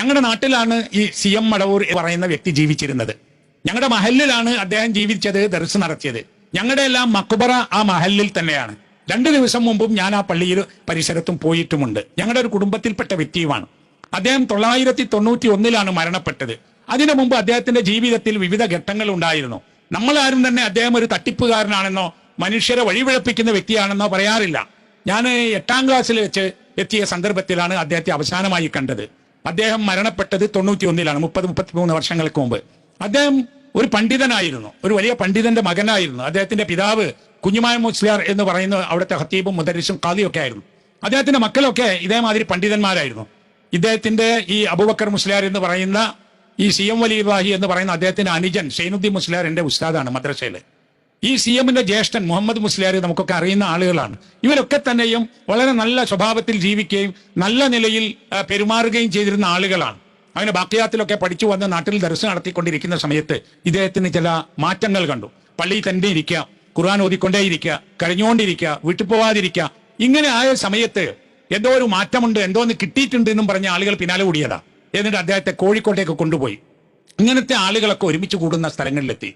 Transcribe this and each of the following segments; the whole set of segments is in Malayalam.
ഞങ്ങളുടെ നാട്ടിലാണ് ഈ സി എം മടവൂർ പറയുന്ന വ്യക്തി ജീവിച്ചിരുന്നത്. ഞങ്ങളുടെ മഹലിലാണ് അദ്ദേഹം ജീവിച്ചത് ദർശ നടത്തിയത്. ഞങ്ങളുടെ എല്ലാം മക്കുബറ ആ മഹലിൽ തന്നെയാണ്. രണ്ടു ദിവസം മുമ്പും ഞാൻ ആ പള്ളിയിൽ പരിസരത്തും പോയിട്ടുമുണ്ട്. ഞങ്ങളുടെ ഒരു കുടുംബത്തിൽപ്പെട്ട വ്യക്തിയുമാണ്. അദ്ദേഹം തൊള്ളായിരത്തി തൊണ്ണൂറ്റി ഒന്നിലാണ് മരണപ്പെട്ടത്. അതിനു മുമ്പ് അദ്ദേഹത്തിന്റെ ജീവിതത്തിൽ വിവിധ ഘട്ടങ്ങൾ ഉണ്ടായിരുന്നു. നമ്മളാരും തന്നെ അദ്ദേഹം ഒരു തട്ടിപ്പുകാരനാണെന്നോ മനുഷ്യരെ വഴിവിഴപ്പിക്കുന്ന വ്യക്തിയാണെന്നോ പറയാറില്ല. ഞാൻ എട്ടാം ക്ലാസ്സിൽ വെച്ച് എത്തിയ സന്ദർഭത്തിലാണ് അദ്ദേഹത്തെ അവസാനമായി കണ്ടത്. അദ്ദേഹം മരണപ്പെട്ടത് തൊണ്ണൂറ്റി ഒന്നിലാണ് മുപ്പത് മുപ്പത്തിമൂന്ന് വർഷങ്ങൾക്ക് മുമ്പ്. അദ്ദേഹം ഒരു പണ്ഡിതനായിരുന്നു ഒരു വലിയ പണ്ഡിതന്റെ മകനായിരുന്നു. അദ്ദേഹത്തിന്റെ പിതാവ് കുഞ്ഞുമായ മുസ്ലിയാർ എന്ന് പറയുന്ന അവിടുത്തെ ഹത്തീബും മുദരിസും കാദിയൊക്കെ ആയിരുന്നു. അദ്ദേഹത്തിന്റെ മക്കളൊക്കെ ഇതേമാതിരി പണ്ഡിതന്മാരായിരുന്നു. ഇദ്ദേഹത്തിന്റെ ഈ അബുബക്കർ മുസ്ലിയാർ എന്ന് പറയുന്ന ഈ സി എം വലി എന്ന് പറയുന്ന അദ്ദേഹത്തിന്റെ അനുജൻ ഷെയ്നുദ്ദീൻ മുസ്ലിയാർ എന്റെ ഉസ്താദാണ് മദ്രസയിൽ. ഈ സി എമ്മിന്റെ ജ്യേഷ്ഠൻ മുഹമ്മദ് മുസ്ലിയാർ നമുക്കൊക്കെ അറിയുന്ന ആളുകളാണ്. ഇവരൊക്കെ തന്നെയും വളരെ നല്ല സ്വഭാവത്തിൽ ജീവിക്കുകയും നല്ല നിലയിൽ പെരുമാറുകയും ചെയ്തിരുന്ന ആളുകളാണ്. അങ്ങനെ ബാക്കിയാത്തിലൊക്കെ പഠിച്ചു വന്ന് നാട്ടിൽ ദർശനം നടത്തിക്കൊണ്ടിരിക്കുന്ന സമയത്ത് ഇദ്ദേഹത്തിന് ചില മാറ്റങ്ങൾ കണ്ടു. പള്ളിയിൽ തന്നെ ഇരിക്കുക ഖുർആൻ ഓതിക്കൊണ്ടേയിരിക്കുക കരഞ്ഞുകൊണ്ടിരിക്കുക വീട്ടിൽ പോവാതിരിക്കുക. ഇങ്ങനെ ആയ സമയത്ത് എന്തോ ഒരു മാറ്റമുണ്ട് എന്തോ ഒന്ന് കിട്ടിയിട്ടുണ്ട് എന്നും പറഞ്ഞ ആളുകൾ പിന്നാലെ കൂടിയതാ എന്നിട്ട് അദ്ദേഹത്തെ കോഴിക്കോട്ടേക്ക് കൊണ്ടുപോയി. ഇങ്ങനത്തെ ആളുകളൊക്കെ ഒരുമിച്ച് കൂടുന്ന സ്ഥലങ്ങളിലെത്തി.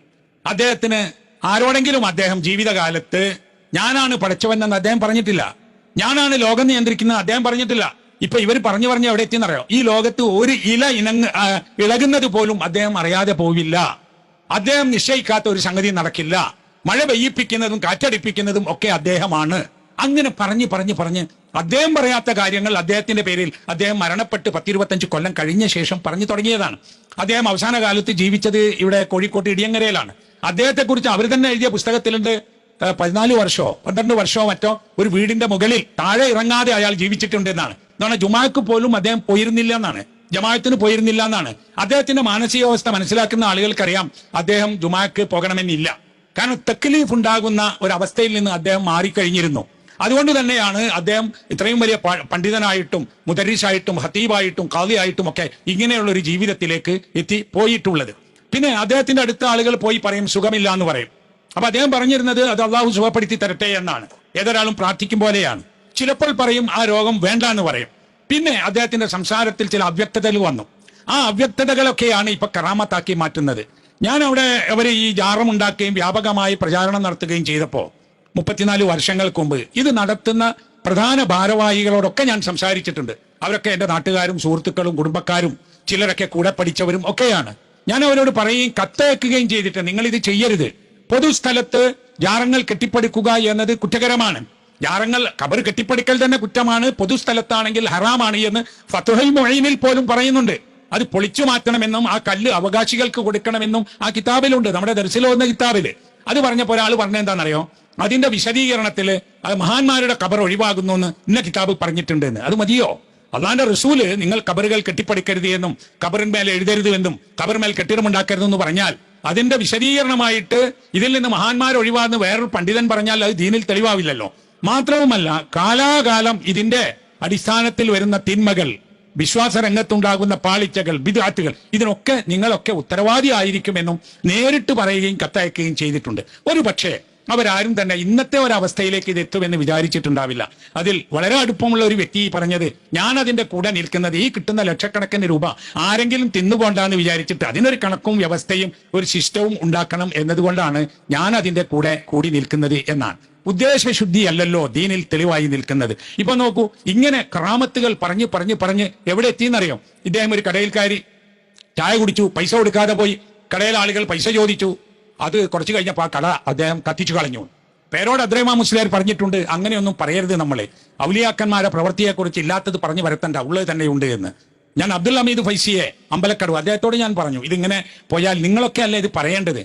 അദ്ദേഹത്തിന് ആരോടെങ്കിലും അദ്ദേഹം ജീവിതകാലത്ത് ഞാനാണ് പഠിച്ചവനെന്ന് അദ്ദേഹം പറഞ്ഞിട്ടില്ല. ഞാനാണ് ലോകം നിയന്ത്രിക്കുന്നത് അദ്ദേഹം പറഞ്ഞിട്ടില്ല. ഇപ്പൊ ഇവർ പറഞ്ഞു പറഞ്ഞ് എവിടെ എത്തിയെന്നറിയോ? ഈ ലോകത്ത് ഒരു ഇല ഇനങ്ങ് ഇളകുന്നത് പോലും അദ്ദേഹം അറിയാതെ പോവില്ല. അദ്ദേഹം നിശ്ചയിക്കാത്ത ഒരു സംഗതി നടക്കില്ല. മഴ പെയ്യിപ്പിക്കുന്നതും കാറ്റടിപ്പിക്കുന്നതും ഒക്കെ അദ്ദേഹമാണ്. അങ്ങനെ പറഞ്ഞ് പറഞ്ഞ് പറഞ്ഞ് അദ്ദേഹം പറയാത്ത കാര്യങ്ങൾ അദ്ദേഹത്തിന്റെ പേരിൽ അദ്ദേഹം മരണപ്പെട്ട് പത്തിരുപത്തഞ്ച് കൊല്ലം കഴിഞ്ഞ ശേഷം പറഞ്ഞു തുടങ്ങിയതാണ്. അദ്ദേഹം അവസാന കാലത്ത് ജീവിച്ചത് ഇവിടെ കോഴിക്കോട്ട് ഇടിയങ്ങരയിലാണ്. അദ്ദേഹത്തെ കുറിച്ച് അവർ തന്നെ എഴുതിയ പുസ്തകത്തിലുണ്ട് പതിനാല് വർഷമോ പന്ത്രണ്ട് വർഷമോ മറ്റോ ഒരു വീടിന്റെ മുകളിൽ താഴെ ഇറങ്ങാതെ അയാൾ ജീവിച്ചിട്ടുണ്ട് എന്നാണ് എന്താണ് ജുമാക്ക് പോലും അദ്ദേഹം പോയിരുന്നില്ല എന്നാണ്. ജമാഅത്തിന് പോയിരുന്നില്ല എന്നാണ്. അദ്ദേഹത്തിന്റെ മാനസികാവസ്ഥ മനസ്സിലാക്കുന്ന ആളുകൾക്കറിയാം അദ്ദേഹം ജുമാക്ക് പോകണമെന്നില്ല. കാരണം തെക്കിലീഫ് ഉണ്ടാകുന്ന ഒരു അവസ്ഥയിൽ നിന്ന് അദ്ദേഹം മാറിക്കഴിഞ്ഞിരുന്നു. അതുകൊണ്ട് തന്നെയാണ് അദ്ദേഹം ഇത്രയും വലിയ പണ്ഡിതനായിട്ടും മുദരീഷായിട്ടും ഹത്തീബായിട്ടും കാളിയായിട്ടും ഒക്കെ ഇങ്ങനെയുള്ള ഒരു ജീവിതത്തിലേക്ക് എത്തി പോയിട്ടുള്ളത്. പിന്നെ അദ്ദേഹത്തിന്റെ അടുത്ത ആളുകൾ പോയി പറയും സുഖമില്ല എന്ന് പറയും. അപ്പൊ അദ്ദേഹം പറഞ്ഞിരുന്നത് അത് അള്ളാഹു സുഖപ്പെടുത്തി തരട്ടെ എന്നാണ്. ഏതൊരാളും പ്രാർത്ഥിക്കും പോലെയാണ്. ചിലപ്പോൾ പറയും ആ രോഗം വേണ്ട എന്ന് പറയും. പിന്നെ അദ്ദേഹത്തിന്റെ സംസാരത്തിൽ ചില അവ്യക്തതകൾ വന്നു. ആ അവ്യക്തതകളൊക്കെയാണ് ഇപ്പൊ കറാമത്താക്കി മാറ്റുന്നത്. ഞാൻ അവിടെ അവർ ഈ ജാറം ഉണ്ടാക്കുകയും വ്യാപകമായി പ്രചാരണം നടത്തുകയും ചെയ്തപ്പോ മുപ്പത്തിനാല് വർഷങ്ങൾക്ക് മുമ്പ് ഇത് നടത്തുന്ന പ്രധാന ഭാരവാഹികളോടൊക്കെ ഞാൻ സംസാരിച്ചിട്ടുണ്ട്. അവരൊക്കെ എന്റെ നാട്ടുകാരും സുഹൃത്തുക്കളും കുടുംബക്കാരും ചിലരൊക്കെ കൂടെ പഠിച്ചവരും ഒക്കെയാണ്. ഞാൻ അവരോട് പറയുകയും കത്തയക്കുകയും ചെയ്തിട്ട് നിങ്ങൾ ഇത് ചെയ്യരുത്. പൊതുസ്ഥലത്ത് ജാറങ്ങൾ കെട്ടിപ്പടുക്കുക എന്നത് കുറ്റകരമാണ്. ജാറങ്ങൾ കബർ കെട്ടിപ്പടുക്കൽ തന്നെ കുറ്റമാണ്. പൊതുസ്ഥലത്താണെങ്കിൽ ഹറാമാണ് എന്ന് ഫത്തുഹൽ മൊഴീനിൽ പോലും പറയുന്നുണ്ട്. അത് പൊളിച്ചു മാറ്റണമെന്നും ആ കല്ല് അവകാശികൾക്ക് കൊടുക്കണമെന്നും ആ കിതാബിലുണ്ട് നമ്മുടെ ദർശിലോ എന്ന കിതാബിൽ. അത് പറഞ്ഞപ്പോൾ ഒരാൾ പറഞ്ഞ എന്താണെന്നറിയോ? അതിന്റെ വിശദീകരണത്തിൽ മഹാന്മാരുടെ കബർ ഒഴിവാകുന്നു എന്ന് ഇന്ന കിതാബ് പറഞ്ഞിട്ടുണ്ട് എന്ന്. അത് മതിയോ? അള്ളാന്റെ റസൂൽ നിങ്ങൾ കബറുകൾ കെട്ടിപ്പടിക്കരുത് എന്നും കബറിന്മേൽ എഴുതരുത് എന്നും കബറിന്മേൽ കെട്ടിടമുണ്ടാക്കരുതെന്ന് പറഞ്ഞാൽ അതിന്റെ വിശദീകരണമായിട്ട് ഇതിൽ നിന്ന് മഹാന്മാർ ഒഴിവാന്ന് വേറൊരു പണ്ഡിതൻ പറഞ്ഞാൽ അത് ദീനിൽ തെളിവാവില്ലല്ലോ. മാത്രവുമല്ല കാലാകാലം ഇതിന്റെ അടിസ്ഥാനത്തിൽ വരുന്ന തിന്മകൾ വിശ്വാസ രംഗത്തുണ്ടാകുന്ന പാളിച്ചകൾ വിദാറ്റുകൾ ഇതിനൊക്കെ നിങ്ങളൊക്കെ ഉത്തരവാദി ആയിരിക്കുമെന്നും നേരിട്ട് പറയുകയും കത്തയക്കുകയും ചെയ്തിട്ടുണ്ട്. ഒരു പക്ഷേ അവരാരും തന്നെ ഇന്നത്തെ ഒരവസ്ഥയിലേക്ക് ഇത് എത്തുമെന്ന് വിചാരിച്ചിട്ടുണ്ടാവില്ല. അതിൽ വളരെ അടുപ്പമുള്ള ഒരു വ്യക്തി പറഞ്ഞത് ഞാൻ അതിന്റെ കൂടെ നിൽക്കുന്നത് ഈ കിട്ടുന്ന ലക്ഷക്കണക്കിന് രൂപ ആരെങ്കിലും തിന്നുകൊണ്ടാന്ന് വിചാരിച്ചിട്ട് അതിനൊരു കണക്കും വ്യവസ്ഥയും ഒരു ശിഷ്ടവും ഉണ്ടാക്കണം എന്നതുകൊണ്ടാണ് ഞാൻ അതിന്റെ കൂടെ കൂടി നിൽക്കുന്നത് എന്നാണ്. ഉദ്ദേശശുദ്ധി അല്ലല്ലോ ദീനിൽ തെളിവായി നിൽക്കുന്നത്. ഇപ്പൊ നോക്കൂ ഇങ്ങനെ ക്രാമത്തുകൾ പറഞ്ഞ് പറഞ്ഞ് പറഞ്ഞ് എവിടെ എത്തിയെന്നറിയോ? ഇദ്ദേഹം ഒരു കടയിൽക്കാരി ചായ കുടിച്ചു പൈസ കൊടുക്കാതെ പോയി. കടയിൽ ആളുകൾ പൈസ ചോദിച്ചു. അത് കുറച്ച് കഴിഞ്ഞപ്പോൾ ആ കട അദ്ദേഹം കത്തിച്ചു കളഞ്ഞു. പേരോട് അദ്രൈമ മുസ്ലിയാർ പറഞ്ഞിട്ടുണ്ട് അങ്ങനെയൊന്നും പറയരുത് നമ്മളെ. ഔലിയാക്കന്മാരെ പ്രവൃത്തിയെക്കുറിച്ച് ഇല്ലാത്തത് പറഞ്ഞു വരത്തണ്ട ഉള്ളത് തന്നെയുണ്ട് എന്ന്. ഞാൻ അബ്ദുൽ അമീദ് ഫൈസിയെ അമ്പലക്കടവ് അദ്ദേഹത്തോട് ഞാൻ പറഞ്ഞു ഇതിങ്ങനെ പോയാൽ നിങ്ങളൊക്കെ അല്ലേ ഇത് പറയേണ്ടത്?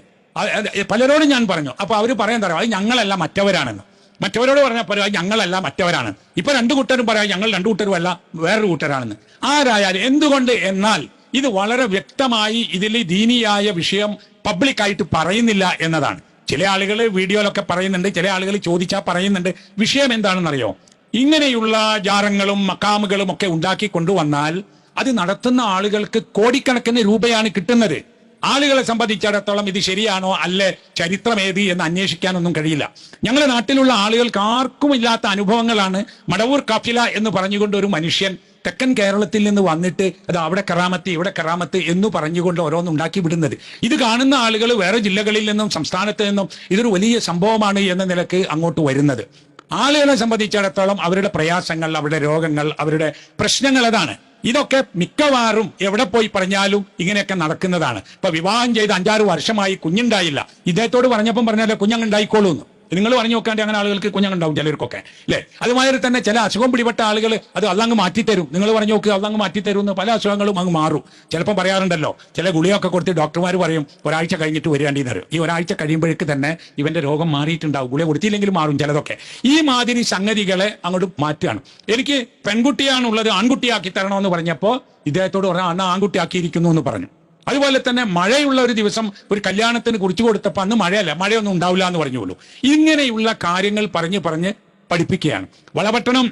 പലരോടും ഞാൻ പറഞ്ഞു അപ്പൊ അവർ പറയാൻ തരാം അത് ഞങ്ങളല്ല മറ്റവരാണെന്ന്. മറ്റവരോട് പറഞ്ഞാൽ അത് ഞങ്ങളല്ല മറ്റവരാണ് ഇപ്പൊ രണ്ടു കൂട്ടരും പറയാം ഞങ്ങൾ രണ്ടു കൂട്ടരും അല്ല വേറൊരു കൂട്ടരാണെന്ന്. ആരായാലും എന്തുകൊണ്ട് എന്നാൽ ഇത് വളരെ വ്യക്തമായി ഇതിൽ ദീനിയായ വിഷയം പബ്ലിക്കായിട്ട് പറയുന്നില്ല എന്നതാണ്. ചില ആളുകൾ വീഡിയോയിലൊക്കെ പറയുന്നുണ്ട് ചില ആളുകൾ ചോദിച്ചാൽ പറയുന്നുണ്ട് വിഷയം എന്താണെന്നറിയോ? ഇങ്ങനെയുള്ള ജാരങ്ങളും മക്കാമുകളും ഒക്കെ ഉണ്ടാക്കി കൊണ്ടുവന്നാൽ അത് നടത്തുന്ന ആളുകൾക്ക് കോടിക്കണക്കിന് രൂപയാണ് കിട്ടുന്നത്. ആളുകളെ സംബന്ധിച്ചിടത്തോളം ഇത് ശരിയാണോ അല്ലേ? ചരിത്രമേതി എന്ന് അന്വേഷിക്കാനൊന്നും കഴിയില്ല. ഞങ്ങളുടെ നാട്ടിലുള്ള ആളുകൾക്ക് ആർക്കും ഇല്ലാത്ത അനുഭവങ്ങളാണ് മടവൂർ കാഫില എന്ന് പറഞ്ഞുകൊണ്ട് ഒരു മനുഷ്യൻ തെക്കൻ കേരളത്തിൽ നിന്ന് വന്നിട്ട് അത് അവിടെ കറാമത്ത് ഇവിടെ കറാമത്ത് എന്ന് പറഞ്ഞുകൊണ്ട് ഓരോന്ന് ഉണ്ടാക്കി വിടുന്നത്. ഇത് കാണുന്ന ആളുകൾ വേറെ ജില്ലകളിൽ നിന്നും സംസ്ഥാനത്ത് നിന്നും ഇതൊരു വലിയ സംഭവമാണ് എന്ന നിലയ്ക്ക് അങ്ങോട്ട് വരുന്നത്. ആളുകളെ സംബന്ധിച്ചിടത്തോളം അവരുടെ പ്രയാസങ്ങൾ അവരുടെ രോഗങ്ങൾ അവരുടെ പ്രശ്നങ്ങൾ അതാണ്. ഇതൊക്കെ മിക്കവാറും എവിടെ പോയി പറഞ്ഞാലും ഇങ്ങനെയൊക്കെ നടക്കുന്നതാണ്. ഇപ്പൊ വിവാഹം ചെയ്ത് അഞ്ചാറ് വർഷമായി കുഞ്ഞുണ്ടായില്ല. ഇദ്ദേഹത്തോട് പറഞ്ഞപ്പം പറഞ്ഞാലേ കുഞ്ഞങ്ങുണ്ടായിക്കോളൂ എന്ന് നിങ്ങൾ പറഞ്ഞു നോക്കാണ്ട് അങ്ങനെ ആളുകൾക്ക് കുഞ്ഞുണ്ടാവും ചിലർക്കൊക്കെ അല്ലേ അതുമാതിരി തന്നെ ചില അസുഖം പിടിപെട്ട ആളുകൾ അത് അള്ളങ്ങ് മാറ്റിത്തരും. നിങ്ങൾ പറഞ്ഞു നോക്കുക അള്ളങ്ങ് മാറ്റിത്തരും എന്ന് പല അസുഖങ്ങളും അങ്ങ് മാറും. ചിലപ്പോൾ പറയാറുണ്ടല്ലോ ചില ഗുളിയൊക്കെ കൊടുത്ത് ഡോക്ടർമാർ പറയും ഒരാഴ്ച കഴിഞ്ഞിട്ട് വരികയാണ്ടിന്ന് പറയും. ഈ ഒരാഴ്ച കഴിയുമ്പോഴേക്ക് തന്നെ ഇവന്റെ രോഗം മാറിയിട്ടുണ്ടാവും. ഗുളിക കൊടുത്തില്ലെങ്കിൽ മാറും ചിലതൊക്കെ. ഈ മാതിരി സംഗതികളെ അങ്ങോട്ട് മാറ്റുകയാണ്. എനിക്ക് പെൺകുട്ടിയാണുള്ളത് ആൺകുട്ടിയാക്കി തരണമെന്ന് പറഞ്ഞപ്പോൾ ഇദ്ദേഹത്തോട് പറഞ്ഞാൽ അണ്ണ ആൺകുട്ടിയാക്കിയിരിക്കുന്നു എന്ന് പറഞ്ഞു. അതുപോലെ തന്നെ മഴയുള്ള ഒരു ദിവസം ഒരു കല്യാണത്തിന് കുറിച്ചു കൊടുത്തപ്പോൾ അന്ന് മഴയല്ല മഴയൊന്നും ഉണ്ടാവില്ല എന്ന് പറഞ്ഞുള്ളൂ ഇങ്ങനെയുള്ള കാര്യങ്ങൾ പറഞ്ഞ് പറഞ്ഞ് പഠിപ്പിക്കുകയാണ്. വളപട്ടണം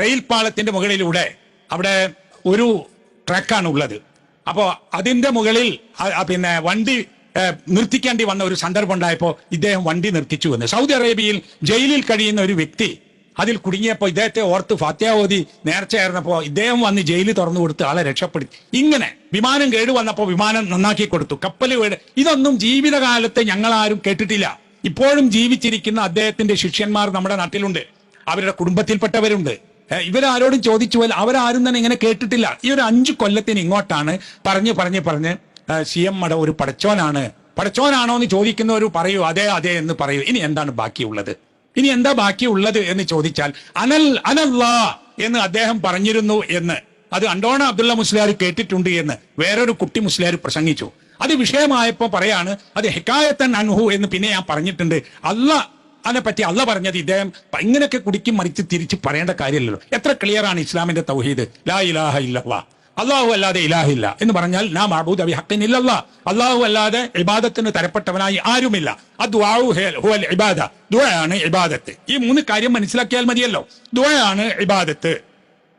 റെയിൽ പാളത്തിന്റെ മുകളിലൂടെ അവിടെ ഒരു ട്രാക്കാണ് ഉള്ളത്. അപ്പോൾ അതിന്റെ മുകളിൽ പിന്നെ വണ്ടി നിർത്തിക്കേണ്ടി വന്ന ഒരു സന്ദർഭം ഉണ്ടായപ്പോൾ ഇദ്ദേഹം വണ്ടി നിർത്തിച്ചു എന്ന്. സൗദി അറേബ്യയിൽ ജയിലിൽ കഴിയുന്ന ഒരു വ്യക്തി അതിൽ കുടുങ്ങിയപ്പോൾ ഇദ്ദേഹത്തെ ഓർത്ത് ഫാത്യാവതി നേർച്ചയായിരുന്നപ്പോൾ ഇദ്ദേഹം വന്ന് ജയിലിൽ തുറന്നു കൊടുത്ത് ആളെ രക്ഷപ്പെടുത്തി. ഇങ്ങനെ വിമാനം കേട് വന്നപ്പോൾ വിമാനം നന്നാക്കി കൊടുത്തു. കപ്പൽ വീട് ഇതൊന്നും ജീവിതകാലത്തെ ഞങ്ങൾ ആരും കേട്ടിട്ടില്ല. ഇപ്പോഴും ജീവിച്ചിരിക്കുന്ന അദ്ദേഹത്തിന്റെ ശിഷ്യന്മാർ നമ്മുടെ നാട്ടിലുണ്ട്. അവരുടെ കുടുംബത്തിൽപ്പെട്ടവരുണ്ട്. ഇവരാരോടും ചോദിച്ചു പോയാൽ അവരാരും തന്നെ ഇങ്ങനെ കേട്ടിട്ടില്ല. ഈ ഒരു അഞ്ചു കൊല്ലത്തിന് ഇങ്ങോട്ടാണ് പറഞ്ഞ് പറഞ്ഞ് പറഞ്ഞ് സി എം മട ഒരു പടച്ചോനാണ്. പടച്ചോനാണോ എന്ന് ചോദിക്കുന്നവർ പറയൂ അതെ അതെ എന്ന് പറയൂ. ഇനി എന്താണ് ബാക്കിയുള്ളത്? ഇനി എന്താ ബാക്കിയുള്ളത് എന്ന് ചോദിച്ചാൽ അനൽ അനല്ലാ എന്ന് അദ്ദേഹം പറഞ്ഞിരുന്നു എന്ന്. അത് അണ്ടോണ അബ്ദുള്ള മുസ്ലിയാർ കേട്ടിട്ടുണ്ട് എന്ന്. വേറൊരു കുട്ടി മുസ്ലിയാർ പ്രസംഗിച്ചു. അത് വിഷയമായപ്പോ പറയാണ് അത് ഹെക്കായത്തൻ അൻഹു എന്ന് പിന്നെ ഞാൻ പറഞ്ഞിട്ടുണ്ട്. അല്ല അതിനെ പറ്റി അല്ല പറഞ്ഞത്. ഇദ്ദേഹം ഇങ്ങനെയൊക്കെ കുടിക്കും മറിച്ച് തിരിച്ച് പറയേണ്ട കാര്യമില്ലല്ലോ. എത്ര ക്ലിയർ ആണ് ഇസ്ലാമിന്റെ തൗഹീദ്? ലാ ഇലാഹ ഇല്ലല്ലാ. അള്ളാഹു അല്ലാതെ ഇലാഹില്ല എന്ന് പറഞ്ഞാൽ നാം അബൂദ് അബി ഹക്കിൻ ഇല്ലല്ല. അള്ളാഹു അല്ലാതെ ഇബാദത്തിന് തരപ്പെട്ടവനായി ആരുമില്ല. ഇബാദ. ദുആയാണ് ഇബാദത്ത്. ഈ മൂന്ന് കാര്യം മനസ്സിലാക്കിയാൽ മതിയല്ലോ. ദുആയാണ് ഇബാദത്ത്.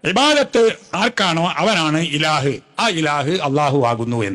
ഇബാദത്ത് ആർക്കാണോ? അവനാണ് ഇലാഹ്. ആ ഇലാഹ് അള്ളാഹു ആകുന്നു എന്ന്.